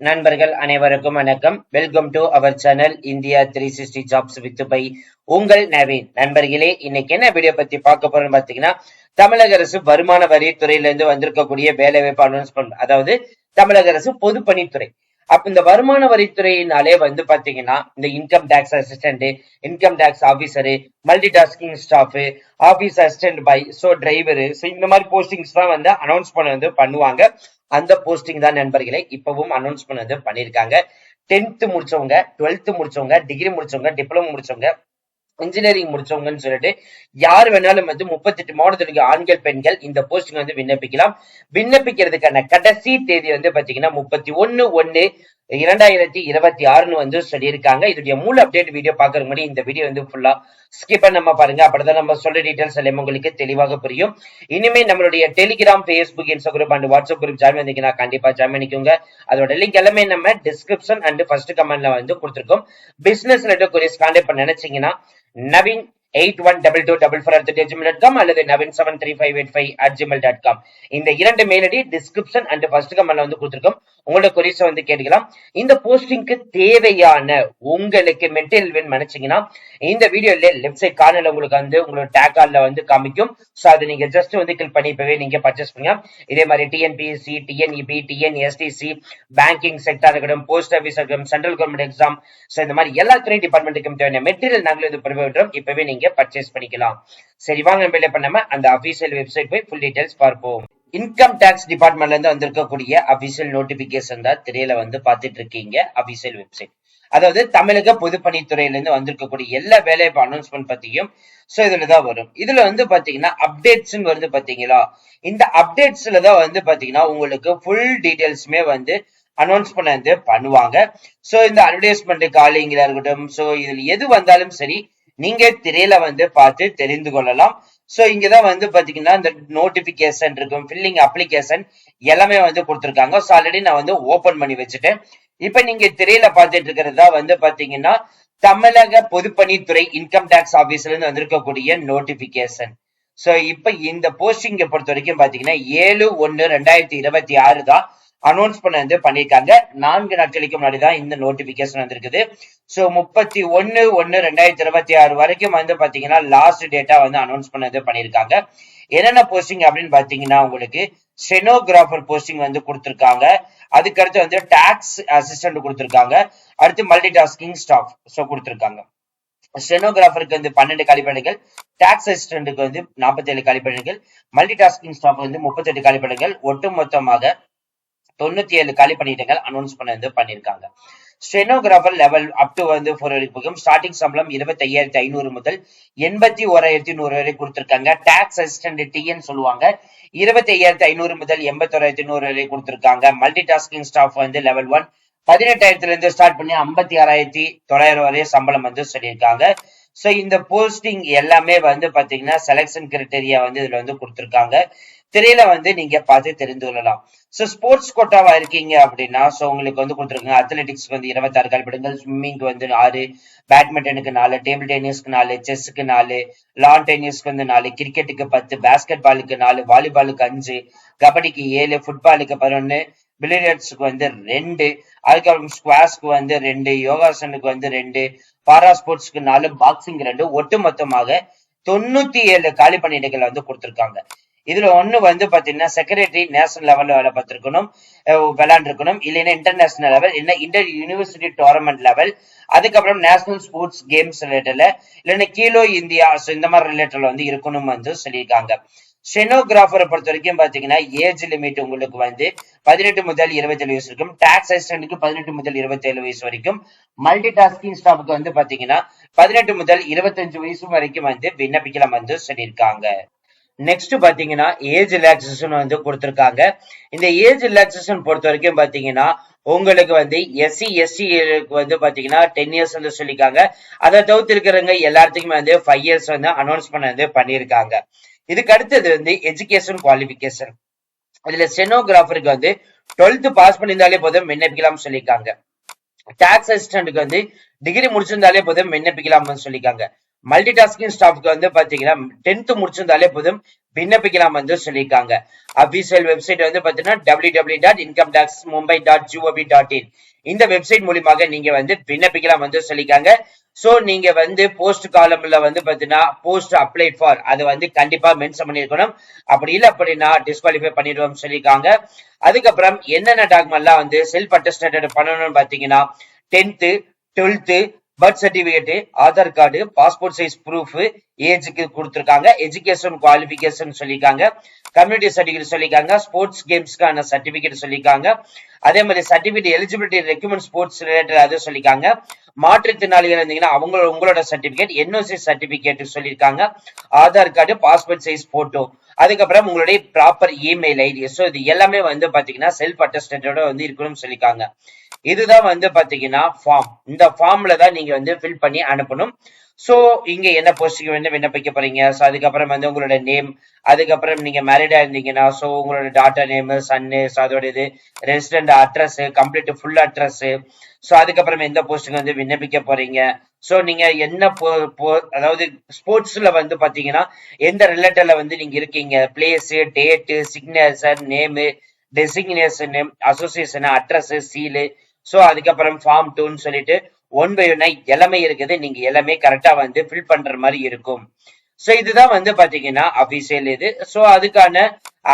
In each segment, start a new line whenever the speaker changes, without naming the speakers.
நண்பர்கள் அனைவருக்கும் வணக்கம். Welcome to our channel India three sixty jobs with by உங்கள் நவீன். நண்பர்களே இன்னைக்கு என்ன வீடியோ பத்தி பார்க்க போறோம்னு பாத்தீங்கன்னா தமிழக அரசு வருமான வரி துறையில இருந்து வந்திருக்கக்கூடிய வேலை வாய்ப்பு அனௌன்ஸ்மெண்ட் அதாவது தமிழக அரசு பொதுப்பணித்துறை. அப்ப இந்த வருமான வரித்துறையினாலே வந்து பாத்தீங்கன்னா இந்த income tax assistant income tax officer multi tasking staff office assistant by so driver so இந்த மாதிரி போஸ்டிங்ஸ் தான் வந்து அனௌன்ஸ் பண்ண வந்து பண்ணுவாங்க. அந்த போஸ்டிங் தான் நண்பர்களே இப்பவும் அனௌன்ஸ் பண்ண வந்து பண்ணியிருக்காங்க டென்த்து முடிச்சவங்க டுவெல்த் முடிச்சவங்க டிகிரி முடிச்சவங்க டிப்ளமோ முடிச்சவங்க இன்ஜினியரிங் முடிச்சவங்கன்னு சொல்லிட்டு யார் வேணாலும் வந்து முப்பத்தெட்டு மாவட்டத்திற்கு ஆண்கள் பெண்கள் இந்த போஸ்டிங் வந்து விண்ணப்பிக்கலாம். விண்ணப்பிக்கிறதுக்கான கடைசி தேதி வந்து பாத்தீங்கன்னா முப்பத்தி ஒன்னு ஒன்னு இரண்டாயிரத்தி இருபத்தி ஆறுன்னு வந்து சொல்லியிருக்காங்க. இதோடைய மூல அப்டேட் வீடியோ பாக்குற முன்னாடி இந்த வீடியோ வந்து ஃபுல்லா ஸ்கிப் நம்ம பாருங்க. அப்படிதான் நம்ம சொல்ற டீடைல்ஸ் எல்லாம் உங்களுக்கு தெளிவாக புரியும். இனிமே நம்மளுடைய Telegram Facebook Instagram and WhatsApp group join பண்ணிங்கன்னா கண்டிப்பா ஜாயின் பண்ணிக்கோங்க. அதோட லிங்க் எல்லாமே நம்ம டிஸ்கிரிப்ஷன் அண்ட் ஃபர்ஸ்ட் கமெண்ட்ல வந்து கொடுத்துருக்கோம். பிசினஸ் ரிலேட்டட் கொரிஸ் கான்டாக்ட் பண்ண நினைச்சீங்கன்னா Naveen eight one double two double four at Gmail dot com அல்லது Naveen seven three five eight five at Gmail dot com இந்த இரண்டு mail ID description and first கமெண்ட்ல வந்து கொடுத்துருக்கோம். உங்களோட கொரிஸை வந்து கேட்டுக்கலாம். இந்த போஸ்டிங்க்கு தேவையான உங்களுக்கு மெட்டீரியல் வேணும் நினைச்சீங்கன்னா இந்த வீடியோல லெஃப்ட் சைட் கார்னர்ல உங்களுக்கு வந்து உங்களோட டேக் கார்டில் வந்து காமிக்கும். ஸோ அதை நீங்க ஜஸ்ட் வந்து கிளிக் பண்ணி இப்பவே நீங்க பர்ச்சேஸ் பண்ணலாம். இதே மாதிரி TNPSC TNEB TNSTC banking sector இருக்கட்டும் போஸ்ட் ஆஃபீஸ் இருக்கட்டும் சென்ட்ரல் கவர்மெண்ட் எக்ஸாம் ஸோ இந்த மாதிரி எல்லா துறை டிபார்ட்மெண்ட்டுக்கும் தேவையான மெட்டீரியல் நாங்களும் இது ப்ரொவைட் இப்பவே நீங்க பர்ச்சேஸ் பண்ணிக்கலாம். சரி வாங்க நம்ம பண்ணாம அந்த அபிஷியல் வெப்சைட் போய் ஃபுல் டீடைல்ஸ் பார்ப்போம். இன்கம் டேக்ஸ் டிபார்ட்மெண்ட்ல இருந்து வந்திருக்கக்கூடிய அபிஷியல் நோட்டிபிகேஷன் தான் திரையில வந்து பாத்துட்டு இருக்கீங்க அபிஷியல் வெப்சைட் அதாவது தமிழக பொதுப்பணித்துறையில இருந்து வந்திருக்கக்கூடிய எல்லா வேலைவாய்ப்பு அனௌன்ஸ்மெண்ட் பத்தியும் சோ இதுலதான் வரும். இதுல வந்து பாத்தீங்கன்னா அப்டேட்ஸ் வருது பாத்தீங்களா இந்த அப்டேட்ஸ்ல தான் வந்து பாத்தீங்கன்னா உங்களுக்கு ஃபுல் டீடைல்ஸுமே வந்து அனௌன்ஸ் பண்ண வந்து பண்ணுவாங்க. சோ இந்த அட்வர்டைஸ்மெண்ட் காலிங்ல இருக்கட்டும் சோ இதுல எது வந்தாலும் சரி நீங்க திரையில வந்து பார்த்து தெரிந்து கொள்ளலாம். சோ இங்கதான் வந்து பாத்தீங்கன்னா இந்த நோட்டிபிகேஷன் இருக்கும் ஃபில்லிங் அப்ளிகேஷன் எல்லாமே வந்து கொடுத்துருக்காங்க. ஸோ ஆல்ரெடி நான் வந்து ஓபன் பண்ணி வச்சுட்டேன். இப்ப நீங்க திரையில பார்த்துட்டு இருக்கிறதா வந்து பாத்தீங்கன்னா தமிழக பொதுப்பணித்துறை இன்கம் டேக்ஸ் ஆபீஸ்ல இருந்து வந்திருக்கக்கூடிய நோட்டிபிகேஷன் சோ இப்ப இந்த போஸ்டிங்கை பொறுத்த வரைக்கும் பாத்தீங்கன்னா ஏழு ஒன்னு ரெண்டாயிரத்தி இருபத்தி ஆறு தான் அனௌன்ஸ் பண்ண வந்து பண்ணியிருக்காங்க. நான்கு நாட்களுக்கு முன்னாடி தான் இந்த நோட்டிபிகேஷன் வந்திருக்குது. ஸோ முப்பத்தி ஒன்னு ஒன்னு ரெண்டாயிரத்தி இருபத்தி ஆறு வரைக்கும் வந்து பாத்தீங்கன்னா லாஸ்ட் டேட்டா வந்து அனௌன்ஸ் பண்ண வந்து பண்ணியிருக்காங்க. என்னென்ன போஸ்டிங் அப்படின்னு பாத்தீங்கன்னா உங்களுக்கு ஸ்டெனோகிராஃபர் போஸ்டிங் வந்து கொடுத்துருக்காங்க. அதுக்கடுத்து வந்து டாக்ஸ் அசிஸ்டன்ட் கொடுத்துருக்காங்க. அடுத்து மல்டி டாஸ்கிங் ஸ்டாஃப் ஸோ கொடுத்துருக்காங்க. ஸ்டெனோகிராஃபருக்கு வந்து பன்னெண்டு காலிப்பணிகள் டாக்ஸ் அசிஸ்டன்ட்டுக்கு வந்து நாற்பத்தி ஏழு மல்டி டாஸ்கிங் ஸ்டாஃப் வந்து முப்பத்தெட்டு கழிப்படைகள் ஒட்டு மொத்தமாக தொண்ணூத்தி ஏழு காலி பணியிடங்கள் அனௌன்ஸ் பண்ண வந்து பண்ணியிருக்காங்க ஸ்டெனோகிராஃபர் லெவல் அப் டு வந்து வரைக்கும் ஸ்டார்டிங் சம்பளம் இருபத்தி ஐயாயிரத்தி ஐநூறு முதல் எண்பத்தி ஓராயிரத்தி நூறு வரை கொடுத்திருக்காங்க. டாக்ஸ் அசிஸ்டன்ட் டிஎன் சொல்லுவாங்க. இருபத்தி ஐயாயிரத்தி ஐநூறு முதல் எண்பத்தி ஓராயிரத்தி நூறு வரை கொடுத்திருக்காங்க. மல்டி டாஸ்கிங் ஸ்டாஃப் வந்து லெவல் ஒன் பதினெட்டாயிரத்துல இருந்து ஸ்டார்ட் பண்ணி ஐம்பத்தி ஆறாயிரத்தி தொள்ளாயிரம் வரை சம்பளம் வந்து சொல்லியிருக்காங்க. சோ இந்த போஸ்டிங் எல்லாமே வந்து பாத்தீங்கன்னா செலெக்ஷன் கிரைட்டீரியா வந்து இதுல வந்து கொடுத்திருக்காங்க. திரையில வந்து நீங்க பார்த்து தெரிந்து கொள்ளலாம். சோ ஸ்போர்ட்ஸ் கோட்டாவா இருக்கீங்க அப்படின்னா சோ உங்களுக்கு வந்து கொடுத்துருக்காங்க அத்லெட்டிக்ஸ்க்கு வந்து இருபத்தாறு கால்படுங்கள் ஸ்விம்மிங்க்கு வந்து ஆறு பேட்மிண்டனுக்கு நாலு டேபிள் டென்னிஸ்க்கு நாலு செஸ்ஸுக்கு நாலு லான் டென்னிஸ்க்கு வந்து நாலு கிரிக்கெட்டுக்கு பத்து பேஸ்கெட் பாலுக்கு நாலு வாலிபாலுக்கு அஞ்சு கபடிக்கு ஏழு ஃபுட்பாலுக்கு பதினொன்னு பிலியர்ட்ஸுக்கு வந்து ரெண்டு அதுக்கப்புறம் ஸ்குவாஷ்க்கு வந்து ரெண்டு யோகாசனுக்கு வந்து ரெண்டு பாரா ஸ்போர்ட்ஸ்க்கு நாலு பாக்ஸிங் ரெண்டு ஒட்டு மொத்தமாக தொண்ணூத்தி ஏழு காலி பணியிடங்கள் வந்து கொடுத்திருக்காங்க. இதுல ஒண்ணு வந்து பாத்தீங்கன்னா செக்ரட்டரி நேஷனல் லெவல்ல வேலை பார்த்திருக்கணும் விளையாண்டுருக்கணும். இல்லைன்னா இன்டர்நேஷனல் லெவல் இல்லைன்னா இன்டர் யூனிவர்சிட்டி டோர்னமெண்ட் லெவல் அதுக்கப்புறம் நேஷனல் ஸ்போர்ட்ஸ் கேம்ஸ் ரிலேட்டட்ல இல்லைன்னா கீழோ இந்தியா இந்த மாதிரி ரிலேட்டட்ல வந்து இருக்கணும் வந்து சொல்லியிருக்காங்க. ஸ்டெனோகிராஃபரை பொறுத்த வரைக்கும் பாத்தீங்கன்னா ஏஜ் லிமிட் உங்களுக்கு வந்து பதினெட்டு முதல் இருபத்தேழு வயசு வரைக்கும் டாக்ஸ் அசிஸ்டன்ட்க்கு பதினெட்டு முதல் இருபத்தேழு வயசு வரைக்கும். மல்டி டாஸ்கிங் ஸ்டாஃபுக்கு வந்து பாத்தீங்கன்னா பதினெட்டு முதல் இருபத்தஞ்சு வயசு வரைக்கும் வந்து விண்ணப்பிக்கலாம் வந்து சொல்லியிருக்காங்க. நெக்ஸ்ட் பாத்தீங்கன்னா ஏஜ் ரிலாக்ஸேஷன் வந்து கொடுத்துருக்காங்க. இந்த ஏஜ் ரிலாக்ஸேஷன் பொறுத்த வரைக்கும் பாத்தீங்கன்னா உங்களுக்கு வந்து எஸ்சி எஸ்சி வந்து பாத்தீங்கன்னா டென் இயர்ஸ் வந்து சொல்லியிருக்காங்க. அதை தவிர்த்து இருக்கிறவங்க எல்லாத்துக்குமே வந்து ஃபைவ் இயர்ஸ் வந்து அனௌன்ஸ் பண்ண வந்து பண்ணியிருக்காங்க. இதுக்கு அடுத்தது வந்து எஜுகேஷன் குவாலிபிகேஷன் இதுல ஸ்டெனோகிராஃபருக்கு வந்து டுவெல்த் பாஸ் பண்ணியிருந்தாலே போதும் விண்ணப்பிக்கலாம் சொல்லியிருக்காங்க. டாக்ஸ் அசிஸ்டன்ட்டுக்கு வந்து டிகிரி முடிச்சிருந்தாலே போதும் விண்ணப்பிக்கலாம்னு சொல்லியிருக்காங்க. மல்டி டாஸ்கிங் ஸ்டாஃப்க்கு வந்து பாத்தீங்கன்னா டென்த் முடிச்சிருந்தாலே போதும் விண்ணப்பிக்கலாம் வந்து சொல்லியிருக்காங்க. அபிஷியல் வெப்சைட் வந்து பாத்தீங்கன்னா W W dot income tax Mumbai dot GOB dot in இந்த வெப்சைட் மூலியமாக நீங்க வந்து விண்ணப்பிக்கலாம் வந்து சொல்லியிருக்காங்க. சோ நீங்க வந்து போஸ்ட் காலம்ல வந்து பாத்தீங்கன்னா போஸ்ட் அப்ளை ஃபார் அதை வந்து கண்டிப்பா மென்ஷன் பண்ணிருக்கணும் அப்படி இல்லை அப்படின்னா டிஸ்குவாலிஃபை பண்ணிடுவோம் சொல்லியிருக்காங்க. அதுக்கப்புறம் என்னென்ன டாக்குமெண்ட்லாம் வந்து செல்ஃப் அட்டஸ்டேட் பண்ணணும்னு பாத்தீங்கன்னா tenth twelfth birth certificate Aadhaar card passport size proof ஏஜுக்கு கொடுத்துருக்காங்க. எஜுகேஷன் குவாலிபிகேஷன் சொல்லியிருக்காங்க. கம்யூனிட்டி சர்டிஃபிகேட் சொல்லியிருக்காங்க. ஸ்போர்ட்ஸ் கேம்ஸ்க்கான சர்டிபிகேட் சொல்லியிருக்காங்க. அதே மாதிரி certificate eligibility requirement sports related அது சொல்லியிருக்காங்க. மாற்றுத்திறனாளிகள் இருந்தீங்கன்னா அவங்களோட உங்களோட சர்டிஃபிகேட் என்ஓசி சர்டிஃபிகேட் சொல்லியிருக்காங்க. Aadhaar card passport size photo அதுக்கப்புறம் உங்களுடைய ப்ராப்பர் இமெயில் ஐடி ஸோ இது எல்லாமே வந்து பாத்தீங்கன்னா செல்ஃப் அட்டஸ்டேட்டோட வந்து இருக்கணும்னு சொல்லியிருக்காங்க. இதுதான் வந்து பாத்தீங்கன்னா ஃபார்ம் இந்த ஃபார்ம்ல தான் நீங்க வந்து ஃபில் பண்ணி அனுப்பணும். சோ இங்க என்ன போஸ்டிங் வந்து விண்ணப்பிக்க போறீங்க? ஸோ அதுக்கப்புறம் வந்து உங்களோட நேம் அதுக்கப்புறம் நீங்க மேரிடா இருந்தீங்கன்னா ஸோ உங்களோட டாட்டர் நேம் சன்னு ஸோ அதோட இது resident address complete full address so அதுக்கப்புறம் எந்த போஸ்டிங் வந்து விண்ணப்பிக்க போறீங்க? ஸோ நீங்க என்ன போ- அதாவது ஸ்போர்ட்ஸ்ல வந்து பாத்தீங்கன்னா எந்த ரிலேட்டட்ல வந்து நீங்க இருக்கீங்க? Place date signature name designation association address seal so அதுக்கப்புறம் ஃபார்ம் டூன்னு சொல்லிட்டு ஒன் பை ஒன்னா எல்லாமே இருக்குது. நீங்க எல்லாமே கரெக்டா வந்து ஃபில் பண்ற மாதிரி இருக்கும். ஸோ இதுதான் வந்து பாத்தீங்கன்னா அபிஷியல் இது. ஸோ அதுக்கான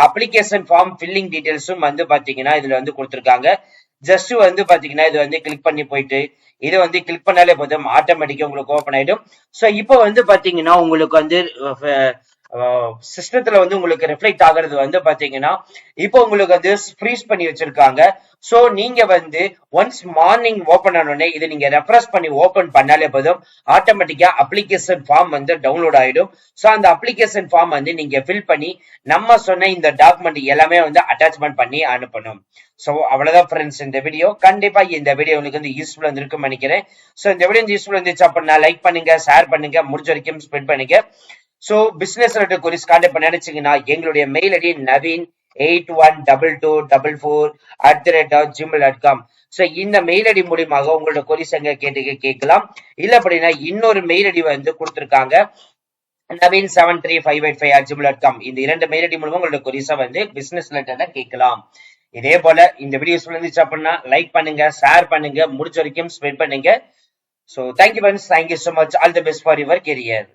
அப்ளிகேஷன் ஃபார்ம் ஃபில்லிங் டீடைல்ஸும் வந்து பாத்தீங்கன்னா இதுல வந்து கொடுத்துருக்காங்க. ஜஸ்ட் வந்து பாத்தீங்கன்னா இது வந்து கிளிக் பண்ணி போயிட்டு இது வந்து கிளிக் பண்ணாலே போதும். ஆட்டோமேட்டிக்கா உங்களுக்கு ஓப்பன் ஆயிடும். ஸோ இப்போ வந்து பாத்தீங்கன்னா உங்களுக்கு வந்து சிஸ்டத்துல வந்து உங்களுக்கு ரிஃப்ளெக்ட் ஆகுறது வந்து பாத்தீங்கன்னா இப்போ உங்களுக்கு வந்து ஃப்ரீஸ் பண்ணி வச்சிருக்காங்க. சோ நீங்க வந்து ஒன்ஸ் மார்னிங் ஓபன் ஆனோடனே இது நீங்க ரெஃப்ரெஷ் பண்ணி ஓபன் பண்ணாலே போதும். ஆட்டோமேட்டிக்கா அப்ளிகேஷன் ஃபார்ம் வந்து டவுன்லோட் ஆயிடும். சோ அந்த அப்ளிகேஷன் ஃபார்ம் வந்து நீங்க ஃபில் பண்ணி நம்ம சொன்ன இந்த டாக்குமெண்ட் எல்லாமே வந்து அட்டாச்மெண்ட் பண்ணி அனுப்பணும். சோ அவ்வளவுதான் ஃப்ரெண்ட்ஸ் இந்த வீடியோ கண்டிப்பா இந்த வீடியோ உங்களுக்கு வந்து யூஸ்ஃபுல்லா இருக்கும் நினைக்கிறேன். சோ இந்த வீடியோ யூஸ்ஃபுல்லா இருந்துச்சு அப்படின்னா லைக் பண்ணுங்க ஷேர் பண்ணுங்க முடிஞ்ச வரைக்கும் ஸ்பெண்ட் பண்ணுங்க. சோ பிசினஸ் ரெட்டு கொரிஸ் கான்டாக்ட் பண்ண நினைச்சீங்கன்னா எங்களுடைய mail ID Naveen eight one double two double four at the rate of Gmail dot com. So இந்த மெயில் ஐடி மூலியமாக உங்களோட கொரிஸ் எங்க கேட்டு கேட்கலாம். இல்ல அப்படின்னா இன்னொரு மெயில் ஐடி வந்து கொடுத்துருக்காங்க. Naveen seven three five eight five at Gmail dot com. இந்த இரண்டு மெயில் ஐடி மூலமா உங்களோட கொரிஸா வந்து பிசினஸ் ரிலேட்டடா கேட்கலாம். இதே போல இந்த வீடியோஸ் சொல்லிருந்துச்சு அப்படின்னா லைக் பண்ணுங்க ஷேர் பண்ணுங்க முடிச்ச வரைக்கும் ஸ்ப்ரெட் பண்ணுங்க. So thank you friends thank you so much all the best for your career